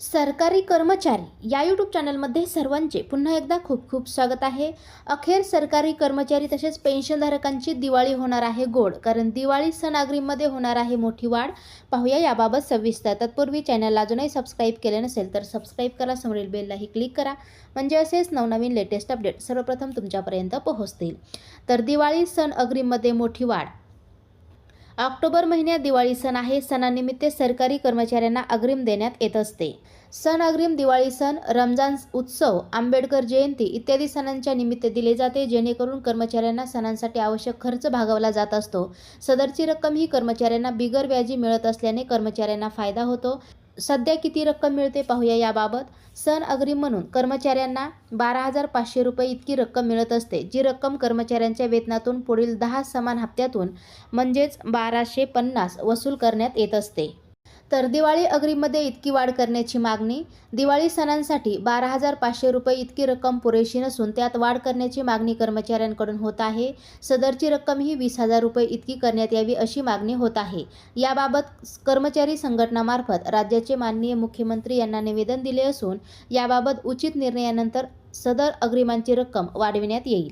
सरकारी कर्मचारी या यूट्यूब चॅनलमध्ये सर्वांचे पुन्हा एकदा खूप खूप स्वागत आहे. अखेर सरकारी कर्मचारी तसेच पेन्शनधारकांची दिवाळी होणार आहे गोड कारण दिवाळी सण होणार आहे मोठी वाढ. पाहूया याबाबत सविस्तर. तत्पूर्वी चॅनलला अजूनही सबस्क्राईब केले नसेल तर सबस्क्राईब करा समोरील बेललाही क्लिक करा. म्हणजे असेच नवनवीन लेटेस्ट अपडेट सर्वप्रथम तुमच्यापर्यंत पोहोचतील. तर दिवाळी सण अग्रीममध्ये मोठी वाढ. ऑक्टोबर महिन्यात दिवाळी सण आहे. सणानिमित्त सरकारी कर्मचाऱ्यांना अग्रिम देण्यात येत असते. सण अग्रिम दिवाळी सण रमजान उत्सव आंबेडकर जयंती इत्यादी सणांच्या निमित्त दिले जाते. जेणेकरून कर्मचाऱ्यांना सणांसाठी आवश्यक खर्च भागवला जात असतो. सदरची रक्कम ही कर्मचाऱ्यांना बिगर व्याजी मिळत असल्याने कर्मचाऱ्यांना फायदा होतो. सध्या किती रक्कम मिळते पाहूया याबाबत. सण अग्रिम म्हणून कर्मचाऱ्यांना बारा हजार पाचशे रुपये इतकी रक्कम मिळत असते जी रक्कम कर्मचाऱ्यांच्या वेतनातून पुढील दहा समान हप्त्यातून म्हणजेच बाराशे पन्नास वसूल करण्यात येत असते. तर दिवाळी अग्रीमध्ये इतकी वाढ करण्याची मागणी दिवाळी सणांसाठी बारा हजार पाचशे रुपये इतकी रक्कम पुरेशी नसून त्यात वाढ करण्याची मागणी कर्मचाऱ्यांकडून होत आहे. सदरची रक्कम ही वीस हजार रुपये इतकी करण्यात यावी अशी मागणी होत आहे. याबाबत कर्मचारी संघटनामार्फत राज्याचे माननीय मुख्यमंत्री यांना निवेदन दिले असून याबाबत उचित निर्णयानंतर सदर अग्रिमांची रक्कम वाढविण्यात येईल.